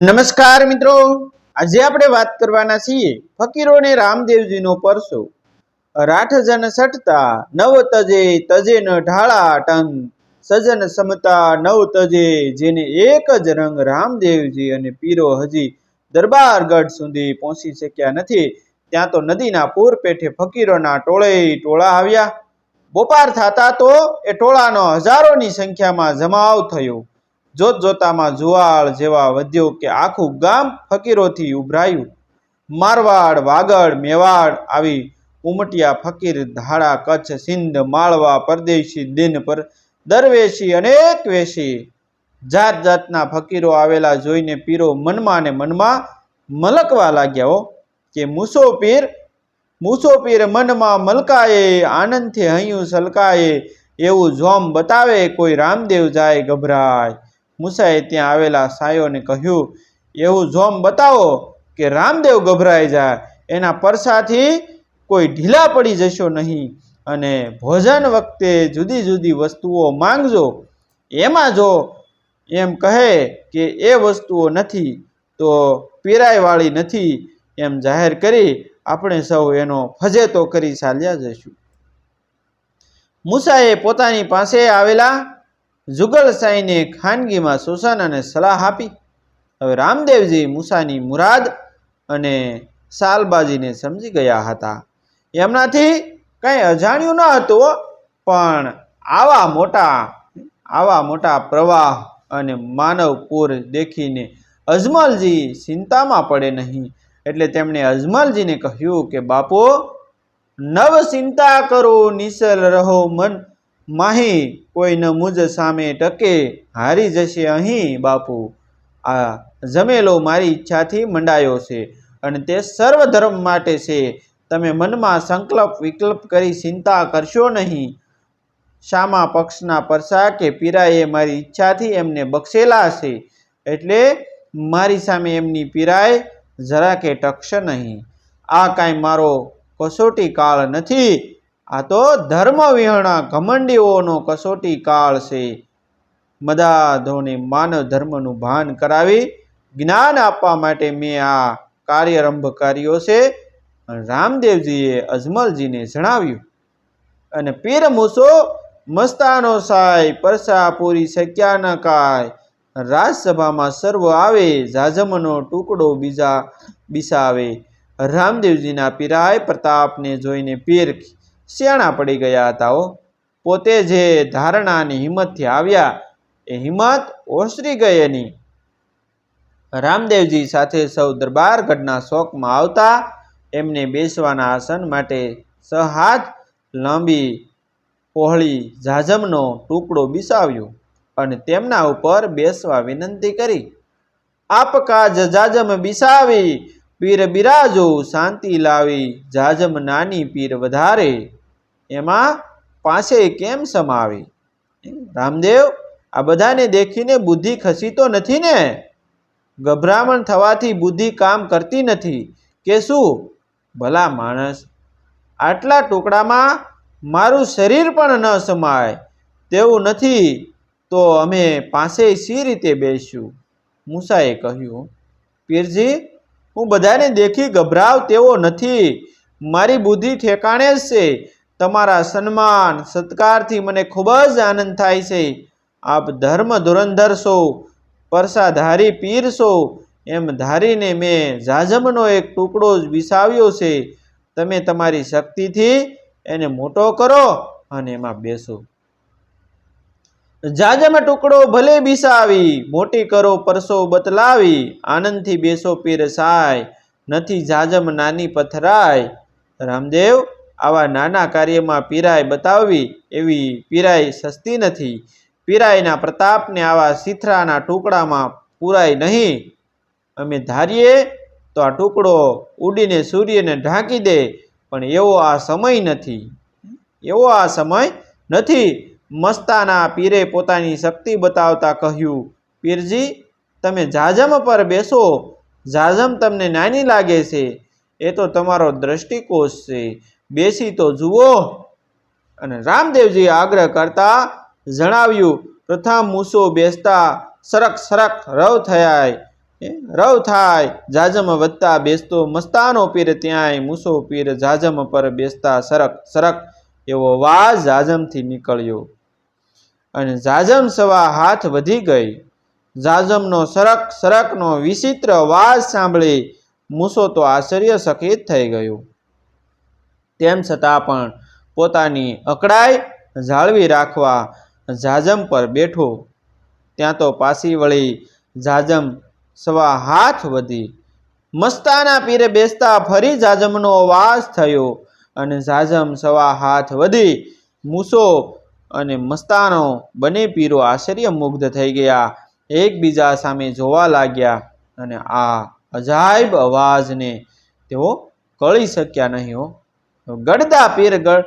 નમસ્કાર મિત્રો. આજે આપણે વાત કરવાના છીએ ફકીરોને રામદેવજીનો પરસો. રાઠ જન સટતા નવ તજે તજે ન ઢાળા ટંગ. સજન સમતા નવ તજે જેને એક જ રંગ રામદેવજી અને પીરો હજી દરબારગઢ સુધી પહોંચી શક્યા નથી. ત્યાં તો નદીના પૂર પેઠે ફકીરોના ટોળે ટોળા આવ્યા. બોપાર થતા તો એ ટોળાનો હજારોની સંખ્યામાં જમાવ થયો. જોત જોતામાં જુવાળ જેવા વધ્યો કે આખું ગામ ફકીરોથી ઉભરાયું. મારવાડ, વાગડ, મેવાડ આવી ઉમટ્યા ફકીર ધાડા, કચ્છ, સિંધ, માળવા, પરદેશી, દિન પર દરવેશી, અનેક વેશી. જાત જાતના ફકીરો આવેલા જોઈને પીરો મનમાં ને મનમાં મલકવા લાગ્યા હો કે મૂસો પીર મૂસો પીર મનમાં મલકાએ આનંદથી હૈયું સલકાએ એવું જોમ બતાવે કોઈ રામદેવ જાય ગભરાય. મૂસાએ ત્યાં આવેલા સાયોને કહ્યું, એવું જોમ બતાવો કે રામદેવ ગભરાઈ જાય, એના પરસાથી કોઈ ઢીલા પડી જશો નહીં અને ભોજન વખતે જુદી જુદી વસ્તુઓ માંગજો. એમાં જો એમ કહે કે એ વસ્તુઓ નથી, તો પીરાયવાળી નથી એમ જાહેર કરી આપણે સૌ એનો ફજેતો કરી ચાલ્યા જઈશું. મૂસાએ પોતાની પાસે આવેલા જુગલસાઈને ખાનગીમાં સુસાનાને સલાહ આપી. હવે રામદેવજી મૂસાની મુરાદ અને સાલબાજીને સમજી ગયા હતા. એમનાથી કંઈ અજાણ્યું ન હતું, પણ આવા મોટા આવા મોટા પ્રવાહ અને માનવ પૂર દેખીને અજમલજી ચિંતામાં પડે નહીં. એટલે તેમણે અજમલજીને કહ્યું કે, બાપુ, નવ ચિંતા કરો નિસલ રહો મન માહી કોઈ ન મુજ સામે ટકે, હારી જશે અહીં બાપુ. આ જમેલો મારી ઈચ્છાથી મંડાયો છે અને તે સર્વ ધર્મ માટે છે. તમે મનમાં સંકલ્પ વિકલ્પ કરી ચિંતા કરશો નહીં. શામા પક્ષના પરસા કે પીરાએ મારી ઈચ્છાથી એમને બક્ષેલા છે. એટલે મારી સામે એમની પીરાય જરા કે ટકશે નહીં. આ કાંઈ મારો કસોટી કાળ નથી. આ તો ધર્મ વિહણા ઘમંડીઓનો કસોટી કાળ છે. મદાધોને માનવ ધર્મનું ભાન કરાવી જ્ઞાન આપવા માટે મેં આ કાર્યારંભ કર્યો છે. રામદેવજીએ અજમલજીને જણાવ્યું, અને પીર મૂસો મસ્તાનો સાય પરસા પૂરી શક્યા ન કાય. રાજસભામાં સર્વ આવે, જાજમનો ટુકડો બીજા બિસાવે. રામદેવજીના પીરાય પ્રતાપને જોઈને પીર શિયાણા પડી ગયા હતા પોતે જે ધારણાની હિંમતથી આવ્યા, એ હિંમત ઓસરી ગઈ એની. રામદેવજી સાથે સૌ દરબારગઢના શોકમાં આવતા, એમને બેસવાના આસન માટે સહાથ લાંબી પહોળી જાજમનો ટુકડો બિસાવ્યો અને તેમના ઉપર બેસવા વિનંતી કરી. આપકા જાજમ બિસાવી, પીર બિરાજો શાંતિ લાવી જાજમ નાની પીર વધારે. એમાં પાસે કેમ સમાવી? રામદેવ, આ બધાને દેખીને બુદ્ધિ ખસી તો નથી ને? ગભરામણ થવાથી બુદ્ધિ કામ કરતી નથી. કે શું? ભલા માણસ, આટલા ટુકડામાં મારું શરીર પણ ન સમાય. તેવું નથી, તો અમે પાસે સી રીતે બેસ્યું મૂસાએ કહ્યું, પીરજી, હું બધાને દેખી ગભરાવ તેવો નથી. મારી બુદ્ધિ ઠેકાણે જ છે. તમારા સન્માન, સત્કારથી મને ખૂબ જ આનંદ થાય છે. આપ ધર્મ ધુરંધર છો, પરસાધારી પીર છો, એમ ધારીને મેં જાજમનો એક ટુકડો જ વિસાવ્યો છે. તમે તમારી શક્તિથી એને મોટો કરો અને એમાં બેસો. જાજમ ટુકડો ભલે બિસાવી, મોટી કરો, પરસો બતલાવી, આનંદથી બેસો પીર સાય, નથી જાજમ નાની પથરાય. રામદેવ આવા નાના કાર્યમાં પીરાય બતાવવી એવી પીરાય સસ્તી નથી. પીરાયના પ્રતાપને આવા સિથરાના ટુકડામાં પૂરાય નહીં. અમે ધારીએ તો આ ટુકડો ઉડીને સૂર્યને ઢાંકી દે, પણ એવો આ સમય નથી. એવો આ સમય નથી. મસ્તાના પીરે પોતાની શક્તિ બતાવતા કહ્યું, પીરજી, તમે જાજમ પર બેસો. જાજમ તમને નાની લાગે છે. એ તો તમારો દ્રષ્ટિકોષ છે. બેસી તો જુઓ. અને રામદેવજીએ આગ્રહ કરતા જણાવ્યું, પ્રથમ મૂસો બેસતા સરક સરક રવ થયા રવ થાય? જાજમ વધતા બેસતો મસ્તાનો પીર ત્યાંય. મૂસો પીર જાજમ પર બેસતા સરક સરક. એવો અવાજ જાજમથી નીકળ્યો. અને જાજમ સવા હાથ વધી ગઈ. જાજમનો સરક સરકનો વિચિત્ર અવાજ સાંભળી મૂસો તો આશ્ચર્યચકિત થઈ ગયો. તેમ છતાં પણ પોતાની અકળાઈ જાળવી રાખવા જાજમ પર બેઠો. ત્યાં તો પાછી વળી જાજમ સવા હાથ વધી. મસ્તાના પીરે બેસતા ફરી જાજમનો વાસ થયો અને જાજમ સવા હાથ વધી. મૂસો અને મસ્તાનો બંને પીરો આશ્ચર્ય મુગ્ધ થઈ ગયા. એકબીજા સામે જોવા લાગ્યા અને આ અજાયબ અવાજને તેઓ કળી શક્યા નહીં હો. ગડદા પીર ગળ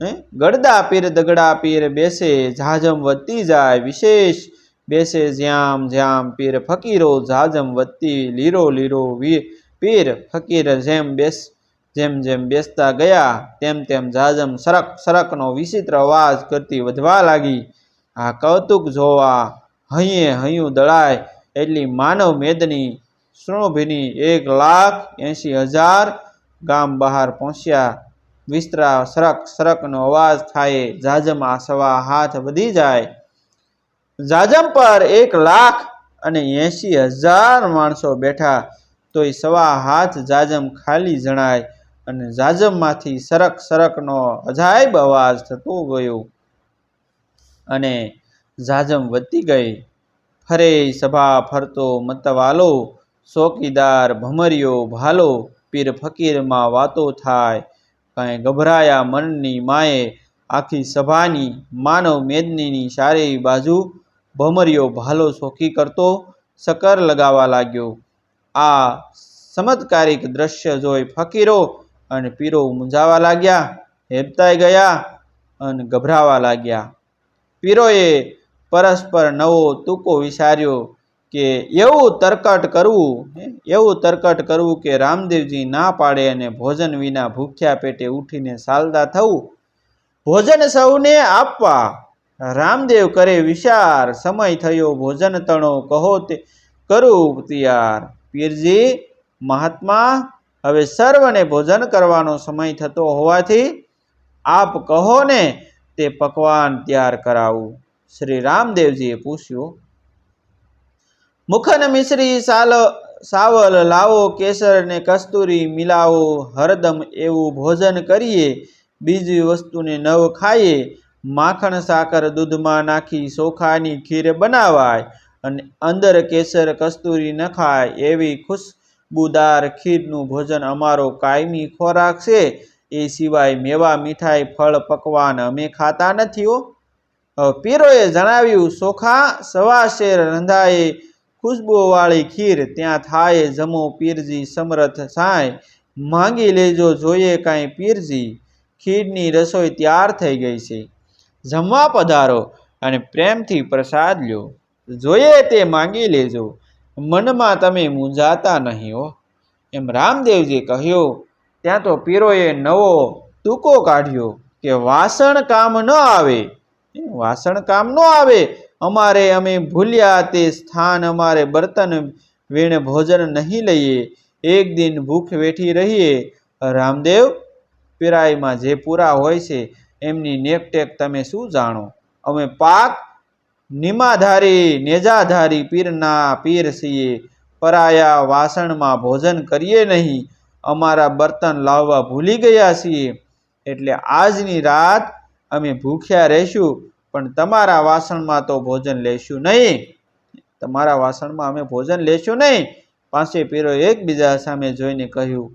હે? ગડદા પીર દગડા પીર બેસે જાજમ વધતી જાય, વિશેષ બેસે જ્યામ જ્યામ પીર ફકીરો જાજમ વધતી લીરો લીરો વી પીર ફકીર જેમ બેસ, જેમ જેમ બેસતા ગયા, તેમ તેમ જાજમ સરક, સરકનો વિચિત્ર અવાજ કરતી વધવા લાગી આ કૌતુક જોવા હૈયે હૈયું દળાય, એટલી માનવ મેદની, શ્રોભીની એક લાખ એંશી હજાર ગામ બહાર પહોંચ્યા. વિસ્તરા, સરક, સરકનો અવાજ થાય, જાજમ સવા હાથ વધી જાય. જાજમ પર એક લાખ અને એંશી હજાર માણસો બેઠા, તોય સવા હાથ જાજમ ખાલી જણાય અને જાજમમાંથી સરક, સરકનો અજાયબ અવાજ થતો ગયો. અને જાજમ વધતી ગઈ. ફરે સભા ફરતો મતવાલો, ચોકીદાર ભમરિયો ભાલો પીર ફકીરમાં વાતો થાય. કાંઈ ગભરાયા મનની માએ આખી સભાની માનવ મેદનીની ચારેય બાજુ ભમરિયો ભાલો સોખી કરતો સકર લગાવવા લાગ્યો. આ ચમત્કારિક દ્રશ્ય જોઈ ફકીરો અને પીરો મૂંઝાવા લાગ્યા, હેબતાઈ ગયા અને ગભરાવા લાગ્યા. પીરોએ પરસ્પર નવો ટૂંકો વિચાર્યો. કે એવું તરકટ કરવું એવું તરકટ કરવું કે રામદેવજી ના પાડે અને ભોજન વિના ભૂખ્યા પેટે ઉઠીને સાલદા થવું? ભોજન સૌને આપવા. રામદેવ કરે વિચાર. સમય થયો. ભોજન તણો કહો તે કરું તૈયાર. પીરજી, મહાત્મા, હવે સર્વને ભોજન કરવાનો સમય થતો હોવાથી આપ કહો ને તે પકવાન તૈયાર કરાવું. શ્રી રામદેવજીએ પૂછ્યું મુખન મિશ્રી સાલ, સાવલ, લાવો, કેસર ને કસ્તુરી મિલાવો, હરદમ એવું ભોજન કરીએ, બીજી વસ્તુને નવ ખાઈએ, માખણ, સાકર, દૂધમાં નાખી ચોખાની ખીર બનાવાય અને અંદર કેસર, કસ્તુરી નખાય એવી ખુશબુદાર ખીરનું ભોજન અમારો કાયમી ખોરાક છે. એ સિવાય મેવા, મીઠાઈ, ફળ, પકવાન અમે ખાતા નથી હો. પીરોએ જણાવ્યું ચોખા સવા શેર રંધાએ ખુશ્બુવાળી ખીર, ત્યાં થાય જમો પીરજી સમરથ સાંય. માંગી લેજો, જોઈએ કાંઈ પીરજી. ખીરની રસોઈ તૈયાર થઈ ગઈ છે. જમવા પધારો અને પ્રેમથી પ્રસાદ લ્યો જોઈએ તે માંગી લેજો. મનમાં તમે મૂંઝાતા નહીં હો. એમ રામદેવજી કહ્યું. ત્યાં તો પીરોએ નવો ટૂંકો કાઢ્યો કે વાસણ કામ ન આવે. વાસણ કામ ન આવે. અમારે અમે ભૂલ્યા તે સ્થાન અમારે બર્તન વીણ ભોજન નહીં લઈએ. એક દિન ભૂખ વેઠી રહીએ. રામદેવ, પીરાઈમાં જે પૂરા હોય છે, એમની નેકટેક તમે શું જાણો? અમે પાક નિમાધારી, નેજાધારી પીરના પીર છીએ. પરાયા વાસણમાં ભોજન કરીએ નહીં. અમારા બર્તન લાવવા ભૂલી ગયા છીએ. એટલે આજની રાત અમે ભૂખ્યા રહીશું. પણ તમારા વાસણમાં તો ભોજન લેશું નહીં. તમારા વાસણમાં અમે ભોજન લેશું નહીં. પાંચે પીરો એકબીજા સામે જોઈને કહ્યું,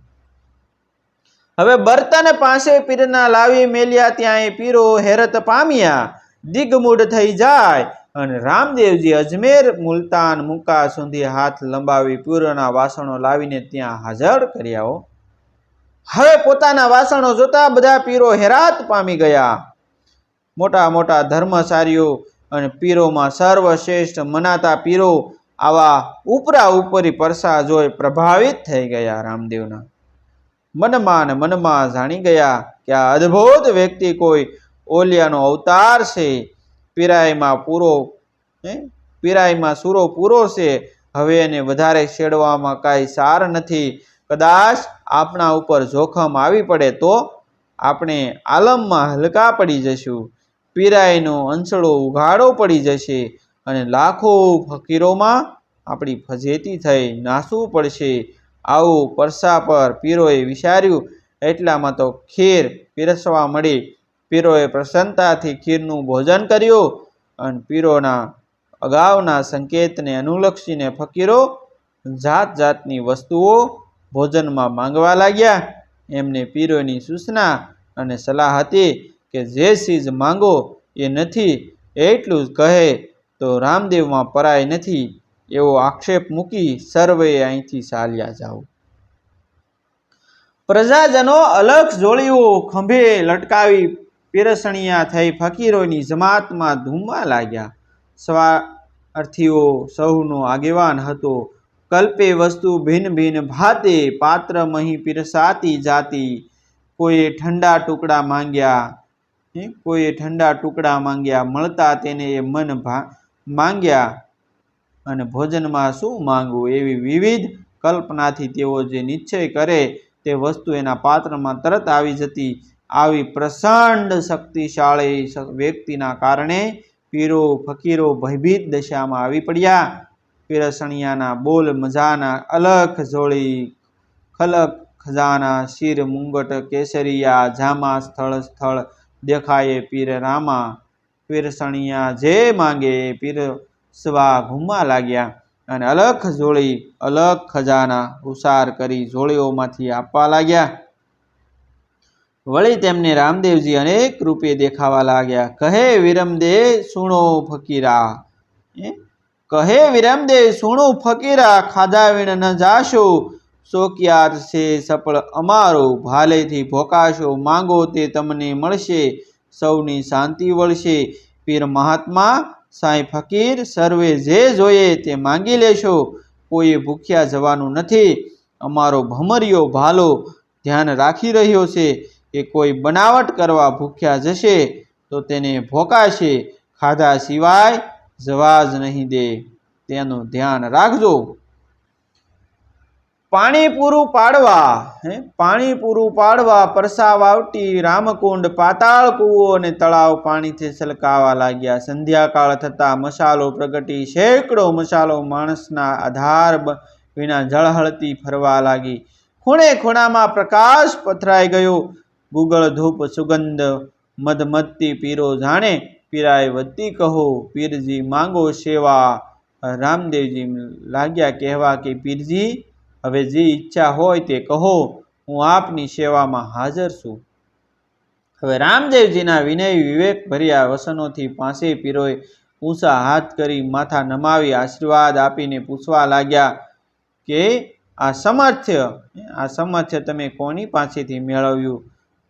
હવે બર્તન પાસે પીરના લાવી મેલ્યા ત્યાં એ પીરો હેરત પામ્યા. દિગમૂઢ થઈ જાય અને રામદેવજી અજમેર, મુલતાન મુકા સુધી હાથ લંબાવી પીરોના વાસણો લાવીને ત્યાં હાજર કર્યા હવે પોતાના વાસણો જોતા બધા પીરો હેરાત પામી ગયા. મોટા મોટા ધર્મચારીઓ અને પીરોમાં સર્વશ્રેષ્ઠ મનાતા પીરો આવા ઉપરા ઉપરી પરસા જોઈ પ્રભાવિત થઈ ગયા રામદેવના. મનમાં ને મનમાં જાણી ગયા કે આ અદ્ભુત વ્યક્તિ કોઈ ઓલિયાનો અવતાર છે. પીરાઈમાં પૂરો પીરાઈમાં સૂરો પૂરો છે. હવે એને વધારે છેડવામાં કાંઈ સાર નથી. કદાચ આપણા ઉપર જોખમ આવી પડે તો આપણે આલમમાં હલકા પડી જશું. પીરાઈનો અંસડો ઉઘાડો પડી જશે અને લાખો ફકીરોમાં આપણી ફજેતી થઈ નાસવું પડશે. આવું પરસા પર પીરોએ વિચાર્યું. એટલામાં તો ખીર પીરસવા મળી. પીરોએ પ્રસન્નતાથી ખીરનું ભોજન કર્યું અને પીરોના અગાઉના સંકેતને અનુલક્ષીને ફકીરો જાત જાતની વસ્તુઓ ભોજનમાં માંગવા લાગ્યા. એમને પીરોની સૂચના અને સલાહ હતી કે જે ચીજ માંગો એ નથી, એટલું જ કહે, તો રામદેવમાં પરાય નથી, એવો આક્ષેપ મૂકી સર્વે અહીંથી ચાલ્યા જાઓ. પ્રજાજનો અલગ જોડીઓ ખંભે લટકાવી પીરસણિયા થઈ ફકીરોની જમાતમાં ધૂમવા લાગ્યા. સ્વાર્થીઓ સૌનો આગેવાન હતો. કલ્પે વસ્તુ ભિન્ન ભિન્ન ભાતે પાત્ર મહી પીરસાતી જાતી. કોઈએ ઠંડા ટુકડા માંગ્યા કોઈએ ઠંડા ટુકડા માંગ્યા, મળતા તેને એ મન માંગ્યા. અને ભોજનમાં શું માંગવું? એવી વિવિધ કલ્પનાથી તેઓ જે નિશ્ચય કરે તે વસ્તુ એના પાત્રમાં તરત આવી જતી. આવી પ્રસંડ શક્તિશાળી વ્યક્તિના કારણે પીરો ફકીરો ભયભીત દશામાં આવી પડ્યા. પીરસણિયાના બોલ મજાના અલખ જોડી ખલક ખજાના શિર મુંગટ કેસરિયા, જામા સ્થળ સ્થળ દેખાયે પીર રામા પીરસણિયા જે માંગે પીર સ્વા ઘૂમવા લાગ્યા અને અલખ જોડી અલગ ખજાના ઉસાર કરી જોડીઓમાંથી આપવા લાગ્યા. વળી તેમને રામદેવજી અનેક રૂપે દેખાવા લાગ્યા. કહે વિરમદે, સુણો ફકીરા. કહે વિરમદે, સુણો ફકીરા, ખાધા વિણ ન જાશો. શોકિયાત છે સફળ અમારો ભાલેથી ભોકાશો, માંગો તે તમને મળશે, સૌની શાંતિ વળશે. પીર મહાત્મા, સાંઈ ફકીર, સર્વે જે જોઈએ તે માંગી લેશો. કોઈએ ભૂખ્યા જવાનું નથી. અમારો ભમરિયો ભાલો ધ્યાન રાખી રહ્યો છે કે કોઈ બનાવટ કરવા ભૂખ્યા જશે તો તેને ભોકાશે. ખાધા સિવાય જવા જ નહીં દે. તેનું ધ્યાન રાખજો. પાણી પૂરું પાડવા, હે? પાણી પૂરું પાડવા પરસાવ આવતી રામકુંડ પાતાળ કૂવો અને તળાવ પાણીથી છલકાવા લાગ્યા. સંધ્યાકાળ થતાં મસાલો પ્રગટી, સેંકડો મસાલો માણસના આધાર વિના જળહળતી ફરવા લાગી. ખૂણે ખૂણામાં પ્રકાશ પથરાઈ ગયો. ગુગળ ધૂપ સુગંધ મધમતી પીરો જાણે, પીરાય વધતી કહો, પીરજી માંગો સેવા. રામદેવજી લાગ્યા કહેવા કે, પીરજી હવે જે ઈચ્છા હોય તે કહો, હું આપની સેવામાં હાજર છું. હવે રામદેવજીના વિનય વિવેક ભર્યા વસનોથી પાસે પીરોએ ઊંચા હાથ કરી માથા નમાવી આશીર્વાદ આપીને પૂછવા લાગ્યા કે, આ સમર્થ્ય આ સમર્થ્ય તમે કોની પાસેથી મેળવ્યું?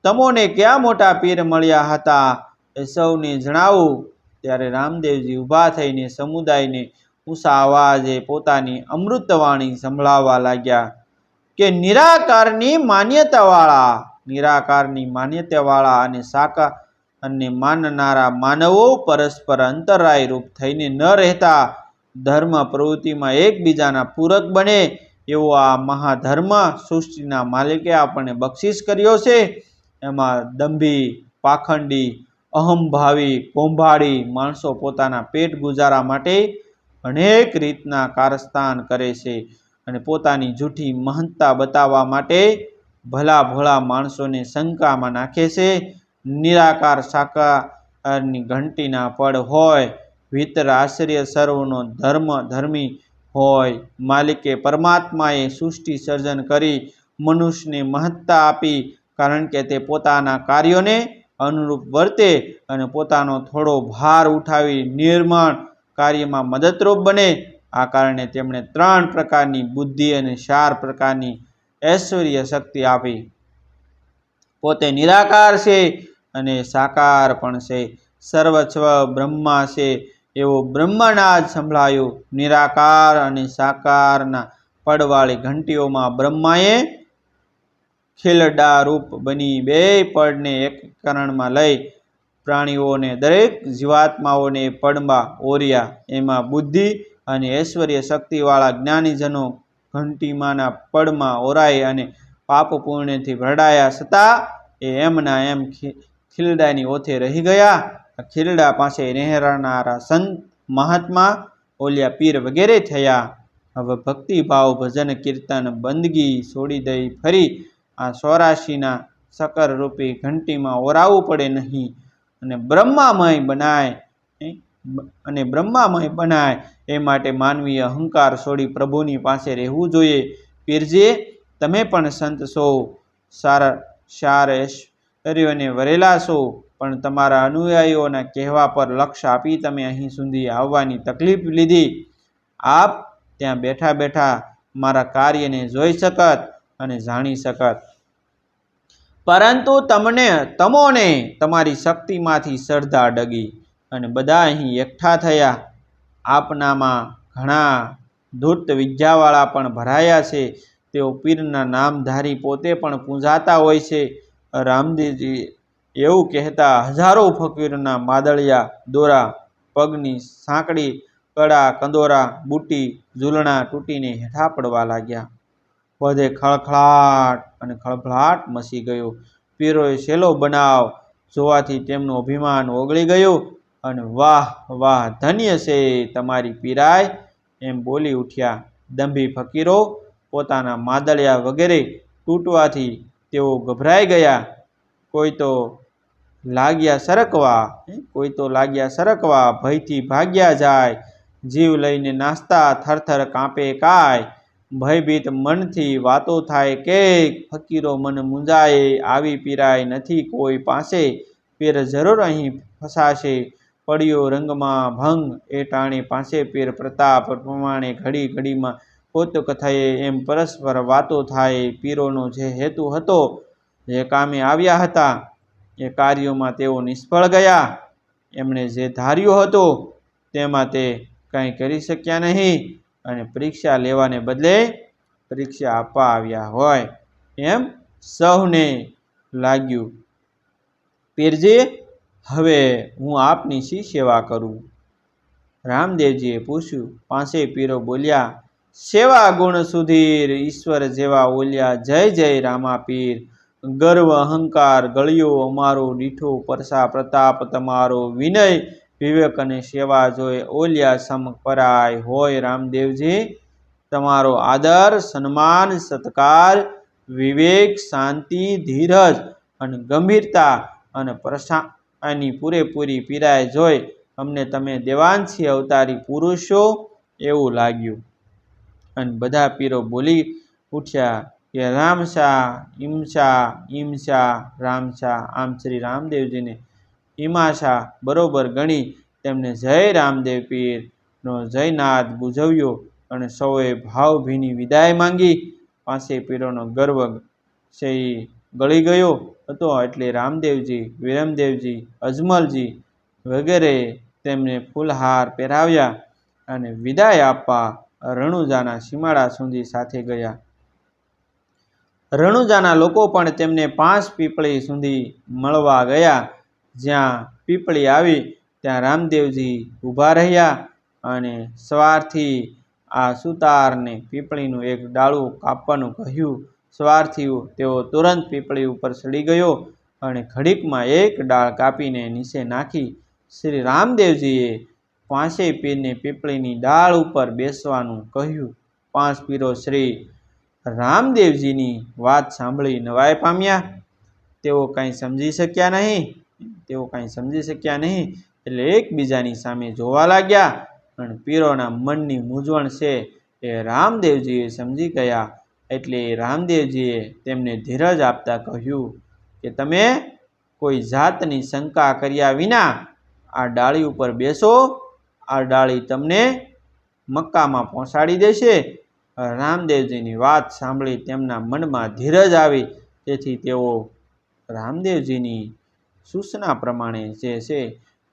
તમોને ક્યાં મોટા પીર મળ્યા હતા? એ સૌને જણાવું. ત્યારે રામદેવજી ઊભા થઈને સમુદાયને ઊંચા અવાજે પોતાની અમૃતવાણી સંભળાવવા લાગ્યા કે નિરાકારની માન્યતાવાળા નિરાકારની માન્યતાવાળા અને સાકાર અને માનનારા માનવો પરસ્પર અંતરાય રૂપ થઈને ન રહેતા ધર્મ પ્રવૃત્તિમાં એકબીજાના પૂરક બને એવો આ મહાધર્મ સૃષ્ટિના માલિકે આપણને બક્ષિસ કર્યો છે. એમાં દંભી, પાખંડી અહમભાવી કોંભાળી માણસો પોતાના પેટ ગુજારા માટે અનેક રીતના કારસ્તાન કરે છે અને પોતાની જૂઠી મહંતા બતાવવા માટે ભલા ભોળા માણસોને શંકામાં નાખે છે. નિરાકાર સાકારની ઘંટીના પડ હોય વિતર આશ્ચર્ય સર્વનો ધર્મ ધર્મી હોય, માલિકે પરમાત્માએ સૃષ્ટિ સર્જન કરી મનુષ્યને મહત્તા આપી કારણ કે તે પોતાના કાર્યોને અનુરૂપ વર્તે અને પોતાનો થોડો ભાર ઉઠાવી નિર્માણ કાર્યમાં મદદરૂપ બને. આ કારણે તેમણે ત્રણ પ્રકારની બુદ્ધિ અને ચાર પ્રકારની ઐશ્વર્ય શક્તિ આપી. પોતે નિરાકાર છે અને સાકાર પણ છે. સર્વસ્વ બ્રહ્મા છે. એવો બ્રહ્મનાદ સંભળાયો નિરાકાર અને સાકારના પડવાળી ઘંટીઓમાં બ્રહ્માએ ખીલડા રૂપ બની બે પડને એક કરણમાં લઈ પ્રાણીઓને, દરેક જીવાત્માઓને પડમાં ઓર્યા, એમાં બુદ્ધિ અને ઐશ્વર્ય શક્તિવાળા જ્ઞાનીજનો ઘંટીમાંના પડમાં ઓરાય અને પાપ પુણ્યથી ભરડાયા છતાં એ એમના એમ ખીલડાની ઓથે રહી ગયા. ખીલડા પાસે રહેનારા સંત મહાત્મા ઓલિયા પીર વગેરે થયા. હવે ભક્તિભાવ ભજન, કીર્તન, બંદગી છોડી દઈ ફરી આ ચોરાશીના સકર રૂપી ઘંટીમાં ઓરાવવું પડે નહીં. અને બ્રહ્મામય બનાય અને બ્રહ્મામય બનાય, એ માટે માનવીય અહંકાર છોડી પ્રભુની પાસે રહેવું જોઈએ. પીરજે, તમે પણ સંત છો. સારા ઐશ્વર્યોને વરેલા છો. પણ તમારા અનુયાયીઓના કહેવા પર લક્ષ્ય આપી તમે અહીં સુધી આવવાની તકલીફ લીધી. આપ ત્યાં બેઠા બેઠા મારા કાર્યને જોઈ શકત અને જાણી શકત. પરંતુ તમને, તમોને તમારી શક્તિમાંથી શ્રદ્ધા ડગી અને બધા અહીં એકઠા થયા. આપનામાં ઘણા ધૂર્ત વિદ્યાવાળા પણ ભરાયા છે. તેઓ પીરના નામધારી પોતે પણ પૂંજાતા હોય છે. રામદેવજી એવું કહેતા હજારો ફકીરના માદળિયા, દોરા, પગની સાંકડી કડા કંદોરા, બુટી, ઝૂલણા તૂટીને હેઠા પડવા લાગ્યા. બધે ખળખળાટ અને ખળભળાટ મસી ગયો. પીરોએ છેલ્લો બનાવ જોવાથી તેમનું અભિમાન ઓગળી ગયું અને વાહ વાહ, ધન્ય છે તમારી પીરાય, એમ બોલી ઉઠ્યા દંભી ફકીરો પોતાના માદળિયા વગેરે તૂટવાથી તેઓ ગભરાઈ ગયા. કોઈ તો લાગ્યા સરકવા કોઈ તો લાગ્યા સરકવા, ભયથી ભાગ્યા જાય, જીવ લઈને નાસ્તા થરથર કાંપે કાય ભયભીત મનથી વાતો થાય કે ફકીરો મન મૂંઝાય આવી પીરાય નથી કોઈ પાસે. પીર જરૂર અહીં ફસાશે, પડ્યો રંગમાં ભંગ. એ ટાણે પાસે પીર પ્રતાપ પ્રમાણે ઘડી ઘડીમાં કૌતુક થયે. એમ પરસ્પર વાતો થાય. પીરોનો જે હેતુ હતો, જે કામે આવ્યા હતા, એ કાર્યોમાં તેઓ નિષ્ફળ ગયા. એમણે જે ધાર્યું હતું, તેમાં તે કંઈ કરી શક્યા નહીં. અને પરીક્ષા લેવાને બદલે પરીક્ષા આપવા આવ્યા હોય એમ સૌને લાગ્યું. પીરજે, હવે હું આપની શી સેવા કરું? રામદેવજીએ પૂછ્યું. પાસે પીરો બોલ્યા, સેવા ગુણ સુધીર ઈશ્વર જેવા ઓલ્યા જય જય રામા પીર ગર્વ અહંકાર ગળ્યો અમારો દીઠો પરસા પ્રતાપ તમારો, વિનય વિવેક અને સેવા જોઈ ઓલિયા સમ પરાય હોય રામદેવજી, તમારો આદર, સન્માન, સત્કાર, વિવેક, શાંતિ, ધીરજ અને ગંભીરતા અને પ્રશાની પૂરેપૂરી પીરાય જોઈ અમને તમે દેવાંશી અવતારી પુરુષો એવું લાગ્યું. અને બધા પીરો બોલી ઉઠ્યા કે રામશા, ઈમશા ઈમશા, રામશા, આમ શ્રી રામદેવજીને ઈમાશા બરોબર ગણી તેમને જય રામદેવ પીરનો જયનાદ બુઝવ્યો અને સૌએ ભાવભીની વિદાય માંગી. પાસે પીરોનો ગર્વ છે ગળી ગયો હતો એટલે રામદેવજી, વિરમદેવજી, અજમલજી વગેરે તેમને ફૂલહાર પહેરાવ્યા અને વિદાય આપવા રણુજાના સીમાડા સુધી સાથે ગયા. રણુજાના લોકો પણ તેમને પાંચ પીપળી સુધી મળવા ગયા. જ્યાં પીપળી આવી, ત્યાં રામદેવજી ઊભા રહ્યા અને સવારથી આ સુતારને પીપળીનું એક ડાળું કાપવાનું કહ્યું. સવારથી તેઓ તુરંત પીપળી ઉપર ચડી ગયો અને ઘડીકમાં એક ડાળ કાપીને નીચે નાખી. શ્રી રામદેવજીએ પાંચેય પીરને પીપળીની ડાળ ઉપર બેસવાનું કહ્યું. પાંચ પીરો શ્રી રામદેવજીની વાત સાંભળી નવાઈ પામ્યા. તેઓ કંઈ સમજી શક્યા નહીં. તેઓ કાંઈ સમજી શક્યા નહીં એટલે એકબીજાની સામે જોવા લાગ્યા. પણ પીરોના મનની મૂંઝવણ છે એ રામદેવજીએ સમજી ગયા એટલે રામદેવજીએ તેમને ધીરજ આપતા કહ્યું કે તમે કોઈ જાતની શંકા કર્યા વિના આ ડાળી ઉપર બેસો. આ ડાળી તમને મક્કામાં પહોંચાડી દેશે. રામદેવજીની વાત સાંભળી તેમના મનમાં ધીરજ આવી. તેથી તેઓ રામદેવજીની સૂચના પ્રમાણે જે છે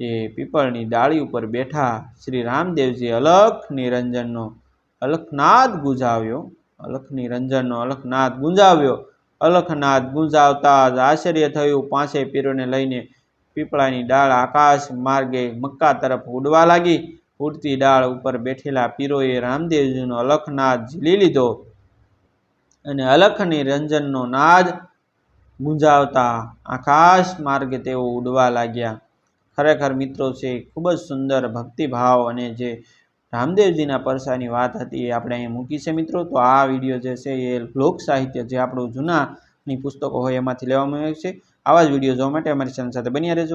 એ પીપળની ડાળી ઉપર બેઠા શ્રી રામદેવજી અલખ નિરંજનનો અલખનાદ ગુંજાવ્યો. અલખ નિરંજનનો અલખનાદ ગુંજાવ્યો. અલખનાદ ગુંજાવતા જ આશ્ચર્ય થયું. પાંચેય પીરોને લઈને પીપળાની ડાળ આકાશ માર્ગે મક્કા તરફ ઉડવા લાગી. ઉડતી ડાળ ઉપર બેઠેલા પીરોએ રામદેવજીનો અલખનાદ ઝીલી લીધો અને અલખની રંજનનો નાદ ગુંજાવતા આકાશ માર્ગે તેઓ ઉડવા લાગ્યા. ખરેખર મિત્રો, છે, ખૂબ જ સુંદર ભક્તિભાવ અને જે રામદેવજીના પરસાની વાત હતી એ આપણે અહીં મૂકી છે મિત્રો. તો આ વીડિયો જે છે એ લોક સાહિત્ય જે આપણું જૂનાની પુસ્તકો હોય એમાંથી લેવામાં આવ્યું છે. આવા જ વીડિયો જોવા માટે અમારી ચેનલ સાથે બન્યા રહેજો.